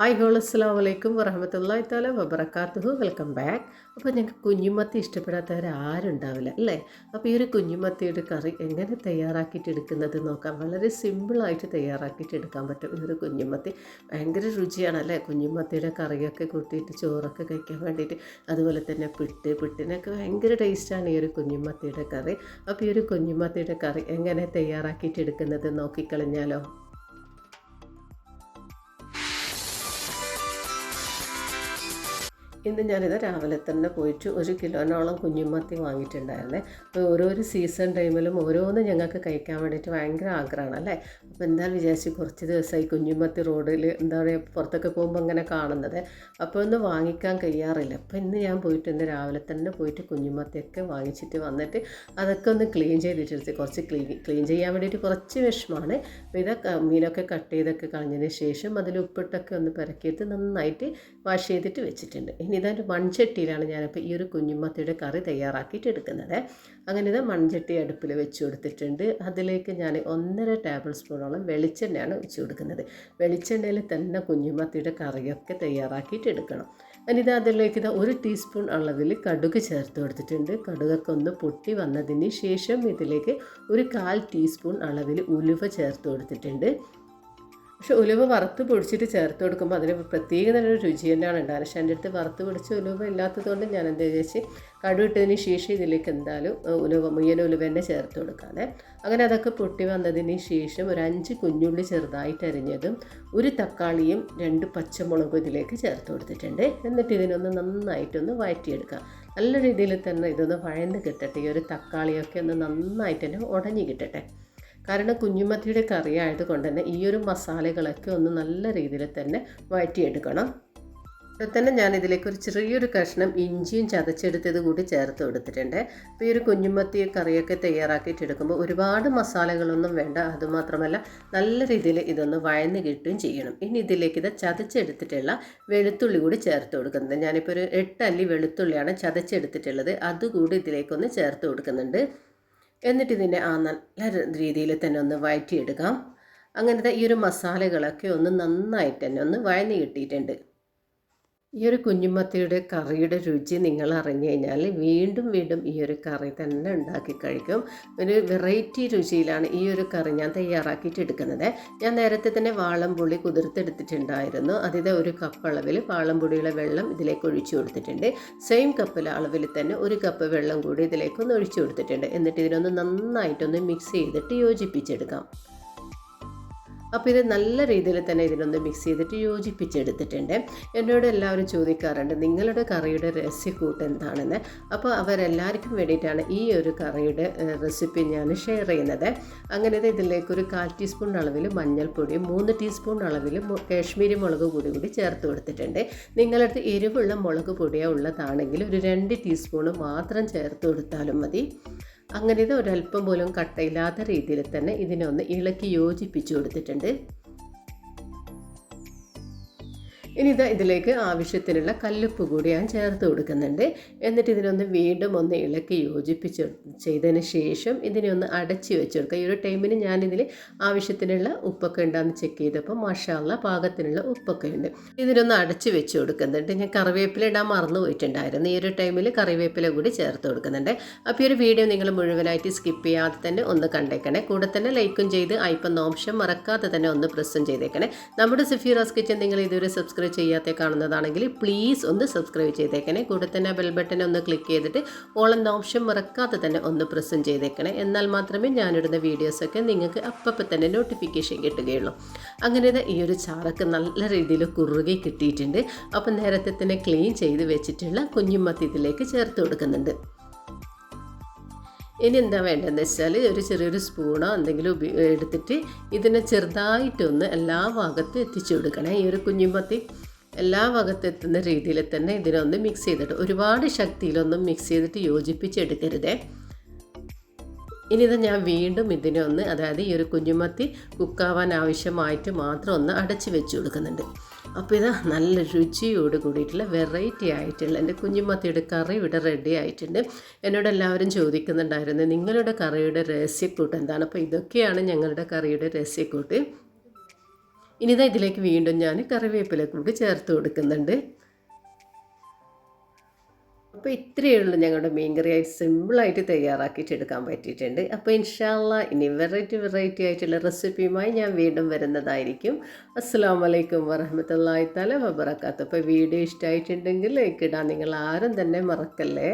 Hi whole അസ്സാം വലൈക്കും വറഹമത്തല്ലാ താല വബർക്കാത്തുഹു വെൽക്കം ബാക്ക് അപ്പോൾ ഞങ്ങൾക്ക് കുഞ്ഞുമത്തി ഉണ്ടാവില്ല അല്ലേ? അപ്പോൾ ഈ ഒരു കുഞ്ഞുമത്തിയുടെ കറി എങ്ങനെ തയ്യാറാക്കിയിട്ട് എടുക്കുന്നത് നോക്കാം. വളരെ സിമ്പിളായിട്ട് തയ്യാറാക്കിയിട്ട് എടുക്കാൻ പറ്റും ഈ ഒരു കുഞ്ഞുമത്തി. ഭയങ്കര രുചിയാണ് അല്ലേ? കുഞ്ഞുമത്തിയുടെ കറിയൊക്കെ കൂട്ടിയിട്ട് ചോറൊക്കെ കഴിക്കാൻ വേണ്ടിയിട്ട്. അതുപോലെ തന്നെ പിട്ട് പിട്ടിനൊക്കെ ഭയങ്കര ടേസ്റ്റാണ് ഈ ഒരു കുഞ്ഞുമത്തിയുടെ കറി. അപ്പോൾ ഈ ഒരു കുഞ്ഞുമത്തിയുടെ കറി എങ്ങനെ തയ്യാറാക്കിയിട്ട് എടുക്കുന്നത് നോക്കിക്കളഞ്ഞാലോ? ഇന്ന് ഞാനിത് രാവിലെ തന്നെ പോയിട്ട് ഒരു കിലോനോളം കുഞ്ഞുമത്തി വാങ്ങിയിട്ടുണ്ടായിരുന്നേ. അപ്പോൾ ഓരോരോ സീസൺ ടൈമിലും ഓരോന്ന് ഞങ്ങൾക്ക് കഴിക്കാൻ വേണ്ടിയിട്ട് ഭയങ്കര ആഗ്രഹമാണ് അല്ലേ? അപ്പോൾ എന്താ വിചാരിച്ച് കുറച്ച് ദിവസമായി കുഞ്ഞുമത്തി റോഡിൽ എന്താ പറയുക പുറത്തൊക്കെ പോകുമ്പോൾ അങ്ങനെ കാണുന്നത്. അപ്പോൾ ഒന്ന് വാങ്ങിക്കാൻ കഴിയാറില്ല. അപ്പോൾ ഇന്ന് ഞാൻ പോയിട്ട് ഇന്ന് രാവിലെ തന്നെ പോയിട്ട് കുഞ്ഞുമത്തിയൊക്കെ വാങ്ങിച്ചിട്ട് വന്നിട്ട് അതൊക്കെ ഒന്ന് ക്ലീൻ ചെയ്തിട്ടെടുത്ത് കുറച്ച് ക്ലീൻ ക്ലീൻ ചെയ്യാൻ വേണ്ടിയിട്ട് കുറച്ച് വിഷമാണ്. അപ്പോൾ ഇതൊക്കെ മീനൊക്കെ കട്ട് ചെയ്തൊക്കെ കളഞ്ഞതിന് ശേഷം അതിൽ ഉപ്പിട്ടൊക്കെ ഒന്ന് പെരക്കിയിട്ട് നന്നായിട്ട് വാഷ് ചെയ്തിട്ട് വെച്ചിട്ടുണ്ട്. ഇനി ഇതൊരു മൺചട്ടിയിലാണ് ഞാനിപ്പോൾ ഈ ഒരു കുഞ്ഞുമത്തിയുടെ കറി തയ്യാറാക്കിയിട്ട് എടുക്കുന്നത്. അങ്ങനെ ഇത് മൺചട്ടി അടുപ്പിൽ വെച്ച് കൊടുത്തിട്ടുണ്ട്. അതിലേക്ക് ഞാൻ ഒന്നര ടേബിൾ സ്പൂണോളം വെളിച്ചെണ്ണയാണ് വെച്ച് കൊടുക്കുന്നത്. വെളിച്ചെണ്ണയിൽ തന്നെ കുഞ്ഞുമത്തിയുടെ കറിയൊക്കെ തയ്യാറാക്കിയിട്ട് എടുക്കണം. എന്നിത് അതിലേക്ക് ഇത് ഒരു ടീസ്പൂൺ അളവിൽ കടുക് ചേർത്ത് കൊടുത്തിട്ടുണ്ട്. കടുകൊക്കെ ഒന്ന് പൊട്ടി വന്നതിന് ശേഷം ഇതിലേക്ക് ഒരു കാൽ ടീസ്പൂൺ അളവിൽ ഉലുവ ചേർത്ത് കൊടുത്തിട്ടുണ്ട്. പക്ഷെ ഉലുവ വറുത്ത് പൊടിച്ചിട്ട് ചേർത്ത് കൊടുക്കുമ്പോൾ അതിന് പ്രത്യേക നല്ലൊരു രുചി തന്നെയാണ് ഉണ്ടാകുക പക്ഷേ എന്റെ അടുത്ത് വറുത്ത് പൊടിച്ച ഉലുവ ഇല്ലാത്തതുകൊണ്ട് ഞാൻ എന്താ വിചാരിച്ച് കടുവിട്ടതിന് ശേഷം ഇതിലേക്ക് എന്തായാലും ഉലുവ മുയ്യൻ ഉലുവ തന്നെ ചേർത്ത് കൊടുക്കാതെ അങ്ങനെ അതൊക്കെ പൊട്ടി വന്നതിന് ശേഷം ഒരു അഞ്ച് കുഞ്ഞുള്ളി ചെറുതായിട്ട് അരിഞ്ഞതും ഒരു തക്കാളിയും രണ്ട് പച്ചമുളകും ഇതിലേക്ക് ചേർത്ത് കൊടുത്തിട്ടുണ്ട്. എന്നിട്ട് ഇതിനൊന്ന് നന്നായിട്ടൊന്ന് വഴറ്റിയെടുക്കുക. നല്ല രീതിയിൽ തന്നെ ഇതൊന്ന് വഴന്ന് കിട്ടട്ടെ. ഈ ഒരു തക്കാളിയൊക്കെ ഒന്ന് നന്നായിട്ട് തന്നെ ഉടഞ്ഞു കിട്ടട്ടെ. കാരണം കുഞ്ഞുമത്തിയുടെ കറി ആയതുകൊണ്ട് തന്നെ ഈ ഒരു മസാലകളൊക്കെ ഒന്ന് നല്ല രീതിയിൽ തന്നെ വഴറ്റിയെടുക്കണം. അപ്പോൾ തന്നെ ഞാൻ ഇതിലേക്ക് ഒരു ചെറിയൊരു കഷ്ണം ഇഞ്ചിയും ചതച്ചെടുത്തത് കൂടി ചേർത്ത് കൊടുത്തിട്ടുണ്ട്. അപ്പോൾ ഈ ഒരു കുഞ്ഞുമത്തി കറിയൊക്കെ തയ്യാറാക്കിയിട്ട് എടുക്കുമ്പോൾ ഒരുപാട് മസാലകളൊന്നും വേണ്ട അതുമാത്രമല്ല നല്ല രീതിയിൽ ഇതൊന്ന് വഴന്ന് കിട്ടുകയും ചെയ്യണം. ഇനി ഇതിലേക്ക് ഇത് ചതച്ചെടുത്തിട്ടുള്ള വെളുത്തുള്ളി കൂടി ചേർത്ത് കൊടുക്കുന്നത് ഞാനിപ്പോൾ ഒരു എട്ടല്ലി വെളുത്തുള്ളിയാണ് ചതച്ചെടുത്തിട്ടുള്ളത് അതുകൂടി ഇതിലേക്കൊന്ന് ചേർത്ത് കൊടുക്കുന്നുണ്ട്. എന്നിട്ട് ഇതിനെ ആ നല്ല രീതിയിൽ തന്നെ ഒന്ന് വഴറ്റിയെടുക്കാം അങ്ങനത്തെ ഈ ഒരു മസാലകളൊക്കെ ഒന്ന് നന്നായിട്ട് തന്നെ ഒന്ന് വഴഞ്ഞു കിട്ടിയിട്ടുണ്ട്. ഈ ഒരു കുഞ്ഞുമത്തിയുടെ കറിയുടെ രുചി നിങ്ങൾ അറിഞ്ഞു കഴിഞ്ഞാൽ വീണ്ടും വീണ്ടും ഈ ഒരു കറി തന്നെ ഉണ്ടാക്കി കഴിക്കും. ഒരു വെറൈറ്റി രുചിയിലാണ് ഈ ഒരു കറി ഞാൻ തയ്യാറാക്കിയിട്ട് എടുക്കുന്നത്. ഞാൻ നേരത്തെ തന്നെ വാളംപുളി കുതിർത്തെടുത്തിട്ടുണ്ടായിരുന്നു. അതിന്റെ ഒരു കപ്പ് അളവിൽ വാളംപുളിയുടെ വെള്ളം ഇതിലേക്ക് ഒഴിച്ചു കൊടുത്തിട്ടുണ്ട്. സെയിം കപ്പിലെ അളവിൽ തന്നെ ഒരു കപ്പ് വെള്ളം കൂടി ഇതിലേക്ക് ഒന്ന് ഒഴിച്ചു കൊടുത്തിട്ടുണ്ട്. എന്നിട്ട് ഇതിനൊന്ന് നന്നായിട്ടൊന്ന് മിക്സ് ചെയ്തിട്ട് യോജിപ്പിച്ചെടുക്കാം. അപ്പോൾ ഇത് നല്ല രീതിയിൽ തന്നെ ഇതിനൊന്ന് മിക്സ് ചെയ്തിട്ട് യോജിപ്പിച്ചെടുത്തിട്ടുണ്ട്. എന്നോട് എല്ലാവരും ചോദിക്കാറുണ്ട് നിങ്ങളുടെ കറിയുടെ രഹസ്യക്കൂട്ട് എന്താണെന്ന്? അപ്പോൾ അവരെല്ലാവർക്കും വേണ്ടിയിട്ടാണ് ഈ ഒരു കറിയുടെ റെസിപ്പി ഞാൻ ഷെയർ ചെയ്യുന്നത്. അങ്ങനെ ഇതിലേക്ക് ഒരു കാൽ ടീസ്പൂൺ അളവിൽ മഞ്ഞൾപ്പൊടിയും മൂന്ന് ടീസ്പൂൺ അളവിൽ കാശ്മീരി മുളക് പൊടി കൂടി ചേർത്ത് കൊടുത്തിട്ടുണ്ട്. നിങ്ങളടുത്ത് എരിവുള്ള മുളക് പൊടിയോ ഉള്ളതാണെങ്കിൽ ഒരു രണ്ട് ടീസ്പൂൺ മാത്രം ചേർത്ത് കൊടുത്താലും മതി. അങ്ങനെ ഇത് ഒരല്പം പോലും കട്ടയില്ലാത്ത രീതിയിൽ തന്നെ ഇതിനൊന്ന് ഇളക്കി യോജിപ്പിച്ചു കൊടുത്തിട്ടുണ്ട്. ഇനി ഇതാ ഇതിലേക്ക് ആവശ്യത്തിനുള്ള കല്ലുപ്പ് കൂടി ഞാൻ ചേർത്ത് കൊടുക്കുന്നുണ്ട്. എന്നിട്ട് ഇതിനൊന്ന് വീണ്ടും ഒന്ന് ഇളക്കി യോജിപ്പിച്ച് ചെയ്തതിന് ശേഷം ഇതിനെ ഒന്ന് അടച്ചു വെച്ച് കൊടുക്കുക ഈ ഒരു ടൈമിന് ഞാനിതിൽ ആവശ്യത്തിനുള്ള ഉപ്പൊക്കെ ഉണ്ടാന്ന് ചെക്ക് ചെയ്തപ്പോൾ മഷാല പാകത്തിനുള്ള ഉപ്പൊക്കെ ഉണ്ട്. ഇതിനൊന്ന് അടച്ച് വെച്ച് കൊടുക്കുന്നുണ്ട്. ഞാൻ കറിവേപ്പില ഇടാൻ മറന്നു പോയിട്ടുണ്ടായിരുന്നു. ഈ ഒരു ടൈമിൽ കറിവേപ്പില കൂടി ചേർത്ത് കൊടുക്കുന്നുണ്ട്. അപ്പോൾ ഈ ഒരു വീഡിയോ നിങ്ങൾ മുഴുവനായിട്ട് സ്കിപ്പ് ചെയ്യാതെ തന്നെ ഒന്ന് കണ്ടേക്കണേ. കൂടെ തന്നെ ലൈക്കും ചെയ്ത് അയപ്പം നോംശം മറക്കാതെ തന്നെ ഒന്ന് പ്രസ്സും ചെയ്തേക്കണേ. നമ്മുടെ സിഫീറാസ് കിച്ചൻ നിങ്ങൾ ഇതുവരെ സബ്സ്ക്രൈബ് ചെയ്യാത്ത കാണുന്നതാണെങ്കിൽ പ്ലീസ് ഒന്ന് സബ്സ്ക്രൈബ് ചെയ്തേക്കണേ. കൂടെ തന്നെ ബെൽ ബട്ടൺ ഒന്ന് ക്ലിക്ക് ചെയ്തിട്ട് ഓൾ എന്ന ഓപ്ഷൻ മറക്കാതെ തന്നെ ഒന്ന് പ്രസന്റ് ചെയ്തേക്കണേ. എന്നാൽ മാത്രമേ ഞാനിടുന്ന വീഡിയോസൊക്കെ നിങ്ങൾക്ക് അപ്പം തന്നെ നോട്ടിഫിക്കേഷൻ കിട്ടുകയുള്ളൂ. അങ്ങനെ ഈ ഒരു ചാറൊക്കെ നല്ല രീതിയിൽ കുറുകി കിട്ടിയിട്ടുണ്ട്. അപ്പം നേരത്തെ തന്നെ ക്ലീൻ ചെയ്ത് വെച്ചിട്ടുള്ള കുഞ്ഞുമത്തി ഇതിലേക്ക് ചേർത്ത് കൊടുക്കുന്നുണ്ട്. ഇനി എന്താ വേണ്ടതെന്ന് വെച്ചാൽ ഒരു ചെറിയൊരു സ്പൂണോ എന്തെങ്കിലും ഉപ എടുത്തിട്ട് ഇതിനെ ചെറുതായിട്ടൊന്ന് എല്ലാ ഭാഗത്തും എത്തിച്ചു കൊടുക്കണേ. ഈ ഒരു കുഞ്ഞുമത്തി എല്ലാ ഭാഗത്തും എത്തുന്ന രീതിയിൽ തന്നെ ഇതിനൊന്ന് മിക്സ് ചെയ്തിട്ട് ഒരുപാട് ശക്തിയിലൊന്നും മിക്സ് ചെയ്തിട്ട് യോജിപ്പിച്ചെടുക്കരുതേ. ഇനി ഇത് ഞാൻ വീണ്ടും ഇതിനെ ഒന്ന് അതായത് ഈ ഒരു കുഞ്ഞുമത്തി കുക്കാവാൻ ആവശ്യമായിട്ട് മാത്രം ഒന്ന് അടച്ചു വെച്ച് കൊടുക്കുന്നുണ്ട്. അപ്പോൾ ഇത് നല്ല രുചിയോട് കൂടിയിട്ടുള്ള വെറൈറ്റി ആയിട്ടുള്ള എന്റെ കുഞ്ഞുമത്തിയുടെ കറി ഇവിടെ റെഡി ആയിട്ടുണ്ട്. എന്നോട് എല്ലാവരും ചോദിക്കുന്നുണ്ടായിരുന്നു നിങ്ങളുടെ കറിയുടെ രഹസ്യക്കൂട്ട് എന്താണ്? അപ്പോൾ ഇതൊക്കെയാണ് ഞങ്ങളുടെ കറിയുടെ രഹസ്യക്കൂട്ട്. ഇനിതാ ഇതിലേക്ക് വീണ്ടും ഞാൻ കറിവേപ്പില കൂടി ചേർത്ത് കൊടുക്കുന്നുണ്ട്. അപ്പോൾ ഇത്രയേ ഉള്ളൂ ഞങ്ങളുടെ മീൻകറി ആയിട്ട് സിമ്പിളായിട്ട് തയ്യാറാക്കിയിട്ട് എടുക്കാൻ പറ്റിയിട്ടുണ്ട്. അപ്പോൾ ഇൻഷാല്ല ഇനി വെറൈറ്റി വെറൈറ്റി ആയിട്ടുള്ള റെസിപ്പിയുമായി ഞാൻ വീണ്ടും വരുന്നതായിരിക്കും. അസ്സാം വലൈക്കും വറഹമത്തല്ലാ തല വബറക്കാത്ത അപ്പോൾ വീഡിയോ ഇഷ്ടമായിട്ടുണ്ടെങ്കിൽ ലൈക്ക് ഇടാൻ നിങ്ങൾ ആരും തന്നെ മറക്കല്ലേ?